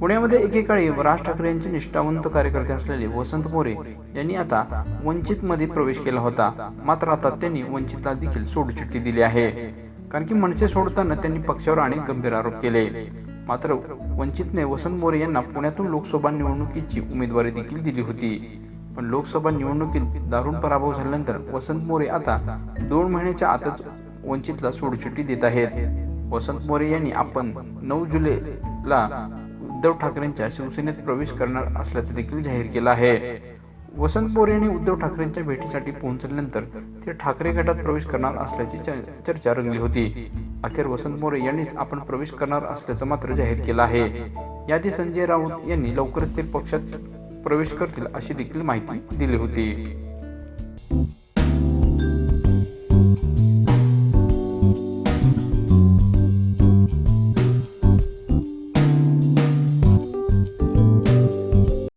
पुण्यामध्ये एकेकाळी राज ठाकरे यांचे निष्ठावंत कार्यकर्ते असलेले वसंत मोरे यांनी आता वंचितमध्ये प्रवेश केला होता. मात्र आता त्यांनी वंचितला देखील सोडचिठ्ठी दिली आहे. कारण की मनसे सोडताना त्यांनी पक्षावर अनेक गंभीर आरोप केले. मात्र वंचितने वसंत मोरे यांना पुण्यातून लोकसभा निवडणुकीची उमेदवारी देखील दिली होती. पण लोकसभा निवडणुकीत दारुण पराभव झाल्यानंतर वसंत मोरे आता दोन महिन्याच्या आतच वंचितला सोडचिठ्ठी देत आहेत. वसंत मोरे यांनी आपण नऊ जुलैला उद्धव ठाकरेंच्या शिवसेनेत प्रवेश करणार असल्याचं देखील जाहीर केलं आहे. वसंत मोरे यांनी उद्धव ठाकरेंच्या भेटीसाठी पोहोचल्यानंतर ते ठाकरे गटात प्रवेश करणार असल्याची चर्चा रंगली होती. अखेर वसंत मोरे यांनीच आपण प्रवेश करणार असल्याचं मात्र जाहीर केलं आहे. यादी संजय राऊत यांनी लवकरच ते पक्षात प्रवेश करतील अशी देखील माहिती दिली होती.